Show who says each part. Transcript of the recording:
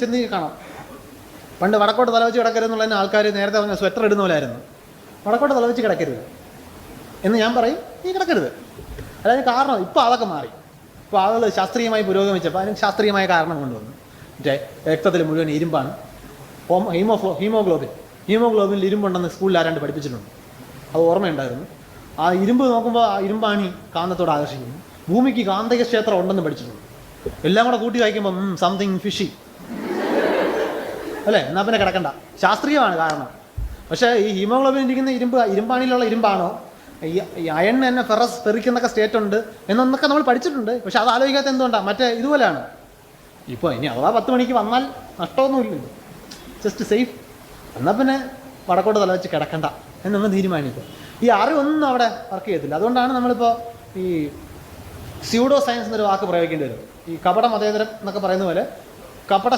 Speaker 1: ചെന്ന് കാണാം. പണ്ട് വടക്കോട്ട് തലവെച്ച് കിടക്കരുത് എന്നുള്ളതിന് ആൾക്കാർ നേരത്തെ പറഞ്ഞ സ്വെറ്റർ ഇടുന്ന പോലായിരുന്നു. വടക്കോട്ട് തലവെച്ച് കിടക്കരുത്. എന്ന് ഞാൻ പറയും നീ കിടക്കരുത്. അതായത് കാരണം ഇപ്പോൾ അതൊക്കെ മാറി. ഇപ്പോൾ ആളുകൾ ശാസ്ത്രീയമായി പുരോഗമിച്ചപ്പോൾ അതിന് ശാസ്ത്രീയമായ കാരണം കൊണ്ടുവന്നു. മറ്റേ രക്തത്തിൽ മുഴുവൻ ഇരുമ്പാണ്. Home ഹീമോഫ്ലോ haemoglobin. ഹീമോഗ്ലോബിനിൽ ഇരുമ്പുണ്ടെന്ന് സ്കൂളിൽ ആരാണ്ട് പഠിപ്പിച്ചിട്ടുണ്ട്. അത് ഓർമ്മയുണ്ടായിരുന്നു. ആ ഇരുമ്പ് നോക്കുമ്പോൾ ആ ഇരുമ്പാണി കാന്തത്തോട് ആകർഷിക്കുന്നു. ഭൂമിക്ക് കാന്തിക ക്ഷേത്രം ഉണ്ടെന്ന് പഠിച്ചിട്ടുണ്ട്. എല്ലാം കൂടെ കൂട്ടി വായിക്കുമ്പം സംതിങ് ഫിഷി അല്ലേ? എന്നാൽ പിന്നെ കിടക്കണ്ട. ശാസ്ത്രീയമാണ് കാരണം. പക്ഷേ ഈ ഹീമോഗ്ലോബിൻ ഇരിക്കുന്ന ഇരുമ്പ് ഇരുമ്പാണിയിലുള്ള ഇരുമ്പാണോ? ഈ അയൺ തന്നെ ഫെറസ് ഫെറിക്കുന്നൊക്കെ സ്റ്റേറ്റ് ഉണ്ട് എന്നൊക്കെ നമ്മൾ പഠിച്ചിട്ടുണ്ട്. പക്ഷെ അത് ആലോചിക്കാത്ത എന്തുകൊണ്ടാണ് മറ്റേ ഇതുപോലെയാണ്. ഇപ്പോൾ ഇനി അഥവാ പത്ത് മണിക്ക് വന്നാൽ നഷ്ടമൊന്നുമില്ല ജസ്റ്റ് സേഫ് എന്നാൽ പിന്നെ വടക്കോട്ട് തല വെച്ച് കിടക്കണ്ട എന്നൊന്ന് തീരുമാനിക്കും. ഈ അറിവൊന്നും അവിടെ വർക്ക് ചെയ്യത്തില്ല. അതുകൊണ്ടാണ് നമ്മളിപ്പോൾ ഈ സ്യൂഡോ സയൻസ് എന്നൊരു വാക്ക് പ്രയോഗിക്കേണ്ടി വരും. ഈ കപട മതേതരം എന്നൊക്കെ പറയുന്ന പോലെ കപട